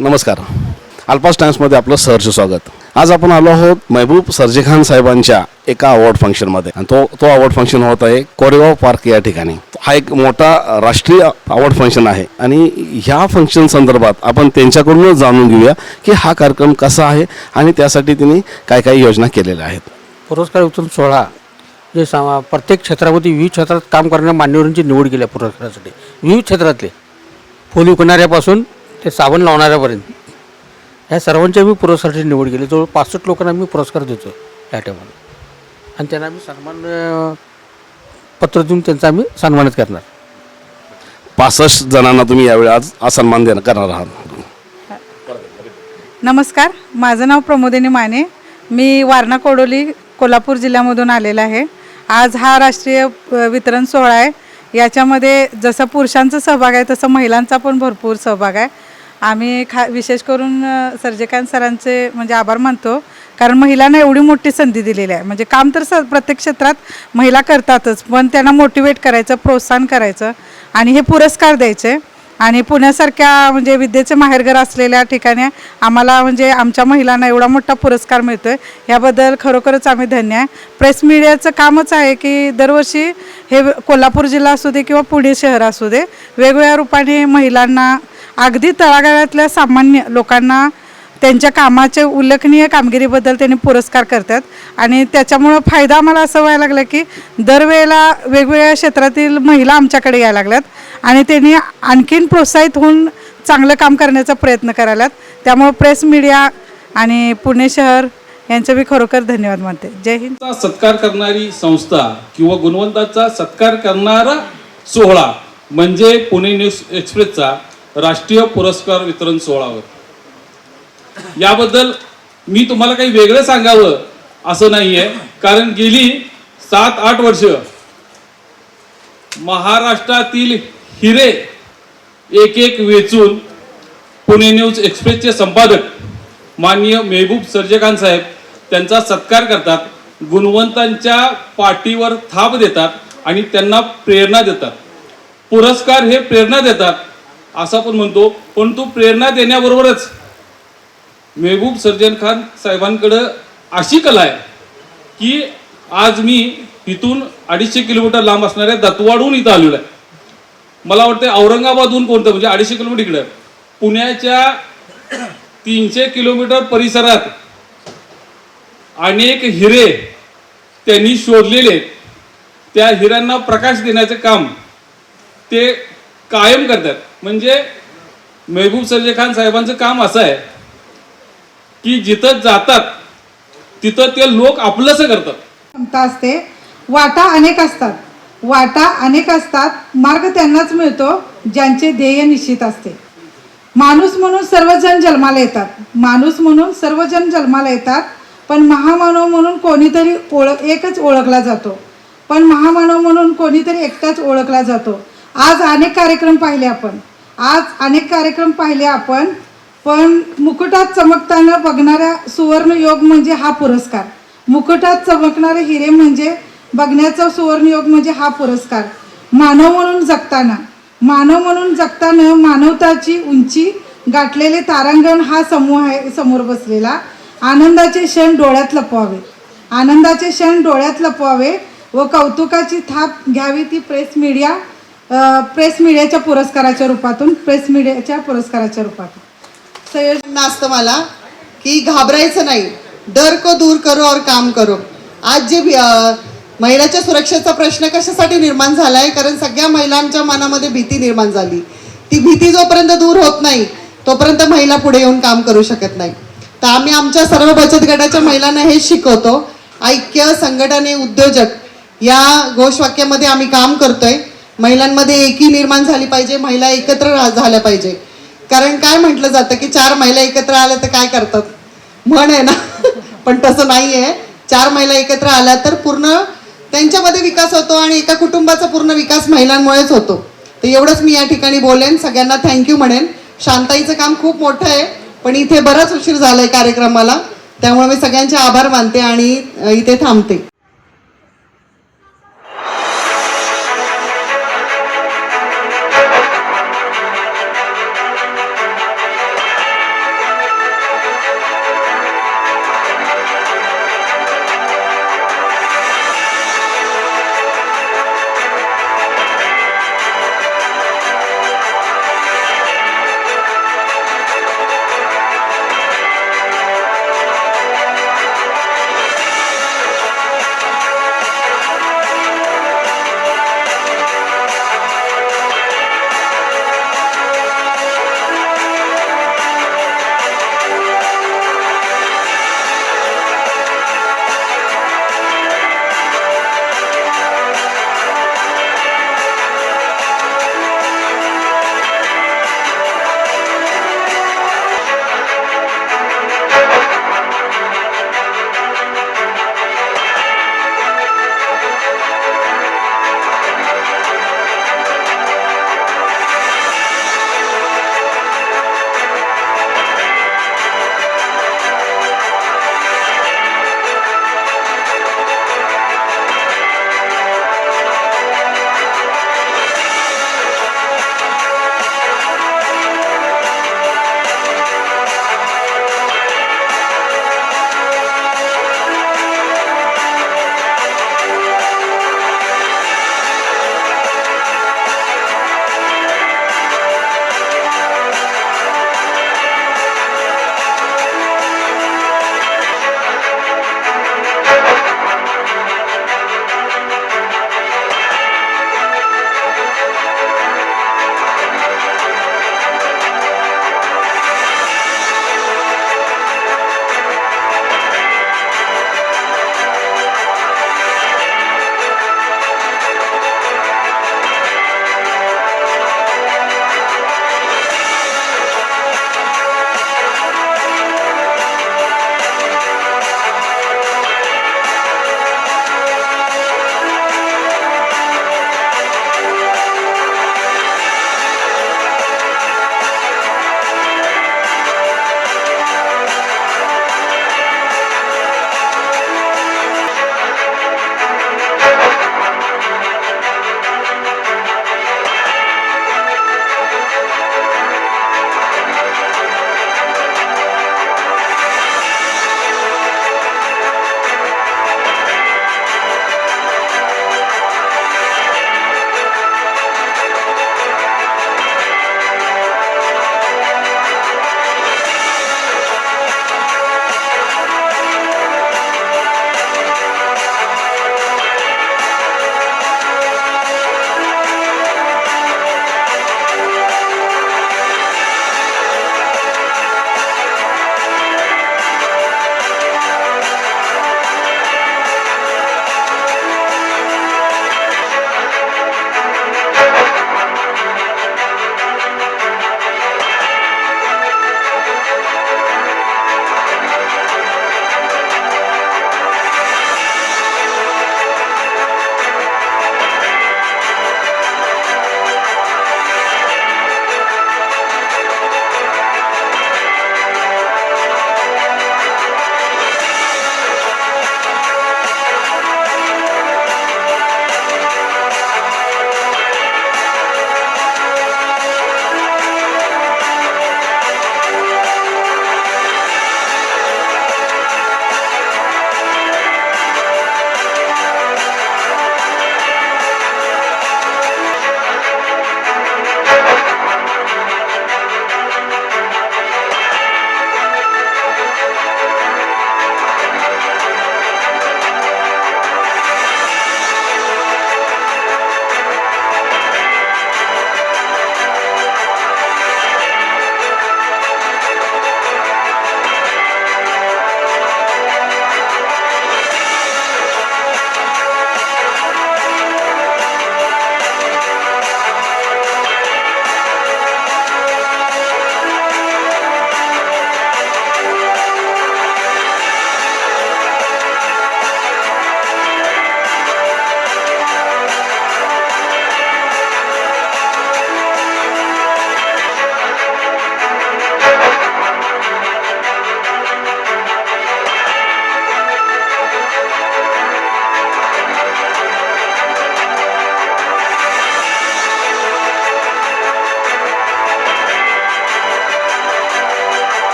नमस्कार. अल्पास टाइम्समध्ये आपलं सहर्ष स्वागत. आज आपण आलो आहोत महबूब सरजेखान साहेबांच्या एका अवॉर्ड फंक्शनमध्ये आणि तो तो अवॉर्ड फंक्शन होत आहे कोरेगाव पार्क या ठिकाणी. हा एक मोठा राष्ट्रीय अवॉर्ड फंक्शन आहे. आणि ह्या फंक्शन संदर्भात आपण त्यांच्याकडूनच जाणून घेऊया की हा कार्यक्रम कसा आहे आणि त्यासाठी त्यांनी काय काय योजना केलेल्या आहेत. पुरस्कार वितरण सोहळा जे सा प्रत्येक क्षेत्रामध्ये विविध क्षेत्रात काम करणाऱ्या मान्यवरांची निवड केली आहे पुरस्कारासाठी. विविध क्षेत्रातले. फुल विकणाऱ्यापासून ते साबण लावणाऱ्यापर्यंत. ह्या सर्वांची आम्ही पुरस्काराची निवड केली. जवळ पासष्ट लोकांना आम्ही पुरस्कार देतो या टायमाला आणि त्यांना आम्ही सन्मान पत्र देऊन त्यांचा आम्ही सन्मानित करणार. पासष्ट जणांना तुम्ही यावेळी आज आज सन्मान देणार करणार आहात. नमस्कार. माझं नाव प्रमोदिनी माने. मी वारणा कोडोली कोल्हापूर जिल्ह्यामधून आलेला आहे. आज हा राष्ट्रीय वितरण सोहळा आहे. याच्यामध्ये जसं पुरुषांचा सहभाग आहे तसं महिलांचा पण भरपूर सहभाग आहे. आम्ही खा विशेष करून अ, सर्जेकांत सरांचे म्हणजे आभार मानतो. कारण महिलांना एवढी मोठी संधी दिलेली आहे. म्हणजे काम तर स प्रत्येक क्षेत्रात महिला करतातच पण त्यांना मोटिवेट करायचं प्रोत्साहन करायचं आणि हे पुरस्कार द्यायचे. आणि पुण्यासारख्या म्हणजे विद्येचे माहेरघर असलेल्या ठिकाणी आम्हाला म्हणजे आमच्या महिलांना एवढा मोठा पुरस्कार मिळतो आहे याबद्दल खरोखरच आम्ही धन्य आहे. प्रेस मीडियाचं कामच आहे की दरवर्षी हे कोल्हापूर जिल्हा असू दे किंवा पुणे शहर असू दे वेगवेगळ्या रूपाने महिलांना अगदी तळागाळातल्या सामान्य लोकांना त्यांच्या कामाचे उल्लेखनीय कामगिरीबद्दल त्यांनी पुरस्कार करतात. आणि त्याच्यामुळं फायदा आम्हाला असं व्हायला लागला की दरवेळेला वेगवेगळ्या क्षेत्रातील महिला आमच्याकडे यायला लागल्यात आणि त्यांनी आणखीन प्रोत्साहित होऊन चांगलं काम करण्याचा प्रयत्न करायलात. त्यामुळं प्रेस मीडिया आणि पुणे शहर यांचे मी खरोखर धन्यवाद मानते. जय हिंद. सत्कार करणारी संस्था किंवा गुणवंताचा सत्कार करणारा सोहळा म्हणजे पुणे न्यूज एक्सप्रेसचा राष्ट्रीय पुरस्कार वितरण सोहळावर. याबद्दल मी तुम्हाला काही वेगळं सांगावं असं नाहीये. कारण गेली सात आठ वर्ष महाराष्ट्रातील हिरे एक एक वेचून पुणे न्यूज एक्सप्रेसचे संपादक माननीय मेहबूब सर्जेखान साहेब त्यांचा सत्कार करतात गुणवंतांच्या पाठीवर थाप देतात आणि त्यांना प्रेरणा देतात. पुरस्कार हे प्रेरणा देतात. असं आपण म्हणतो पण तो प्रेरणा देण्याबरोबरच मेहबूब सर्जन खान साहेबांकडं अशी कला आहे की आज मी इथून अडीचशे किलोमीटर लांब असणाऱ्या दत्तवाडहून इथं आलेलो आहे. मला वाटतं औरंगाबादहून कोणतं म्हणजे अडीचशे किलोमीटर इकडं. पुण्याच्या तीनशे किलोमीटर परिसरात अनेक हिरे त्यांनी शोधलेले त्या हिऱ्यांना प्रकाश देण्याचं काम ते कायम करतात. म्हणजे मेहबूब सर्जे खान साहेबांचं काम असं आहे की जिथं जातात तिथं ते लोक आपलंसं करतात. क्षमता असते. वाटा अनेक असतात. वाटा अनेक असतात. मार्ग त्यांनाच मिळतो ज्यांचे ध्येय निश्चित असते. माणूस म्हणून सर्वजण जन्माला येतात. माणूस म्हणून सर्वजण जन्माला येतात. पण महामानव म्हणून कोणीतरी ओळख एकच ओळखला जातो. पण महामानव म्हणून कोणीतरी एकटाच ओळखला जातो. आज अनेक कार्यक्रम पाहिले आपण. आज अनेक कार्यक्रम पाहिले आपण पण मुकुटात चमकताना बघणारा सुवर्ण योग म्हणजे हा पुरस्कार. मुकुटात चमकणारे हिरे म्हणजे बघण्याचा सुवर्ण योग म्हणजे हा पुरस्कार. मानव म्हणून जगताना. मानव म्हणून जगताना मानवताची उंची गाठलेले तारांगण हा समूह आहे समोर बसलेला. आनंदाचे क्षण डोळ्यात लपवावे. आनंदाचे क्षण डोळ्यात लपवावे व कौतुकाची थाप घ्यावी ती प्रेस मीडिया प्रेस मीडियाच्या पुरस्काराच्या रूपातून प्रेस मीडियाच्या पुरस्काराच्या रूपातून. संयोजन असतं मला की घाबरायचं नाही. डर को दूर करो और काम करो. आज जे अं, महिलाच्या सुरक्षेचा प्रश्न कशासाठी निर्माण झाला आहे कारण सगळ्या महिलांच्या मनामध्ये भीती निर्माण झाली. ती भीती जोपर्यंत दूर होत नाही तोपर्यंत महिला पुढे येऊन काम करू शकत नाही. तर आम्ही आमच्या सर्व बचत गटाच्या महिलांना हे शिकवतो ऐक्य संघटने उद्योजक या घोषवाक्यामध्ये आम्ही काम करतोय. महिलांमध्ये एकी निर्माण झाली पाहिजे महिला एकत्र झाल्या पाहिजे. कारण काय म्हटलं जातं की चार महिला एकत्र आल्या तर काय करतात? म्हण आहे ना? पण तसं नाही आहे चार महिला एकत्र आल्या तर पूर्ण त्यांच्यामध्ये विकास होतो आणि एका कुटुंबाचा पूर्ण विकास महिलांमुळेच होतो. तर एवढंच मी या ठिकाणी बोलेन. सगळ्यांना थँक्यू म्हणेन. शांताईचं काम खूप मोठं आहे पण इथे बराच उशीर झालाय कार्यक्रमाला. त्यामुळे मी सगळ्यांचे आभार मानते आणि इथे थांबते.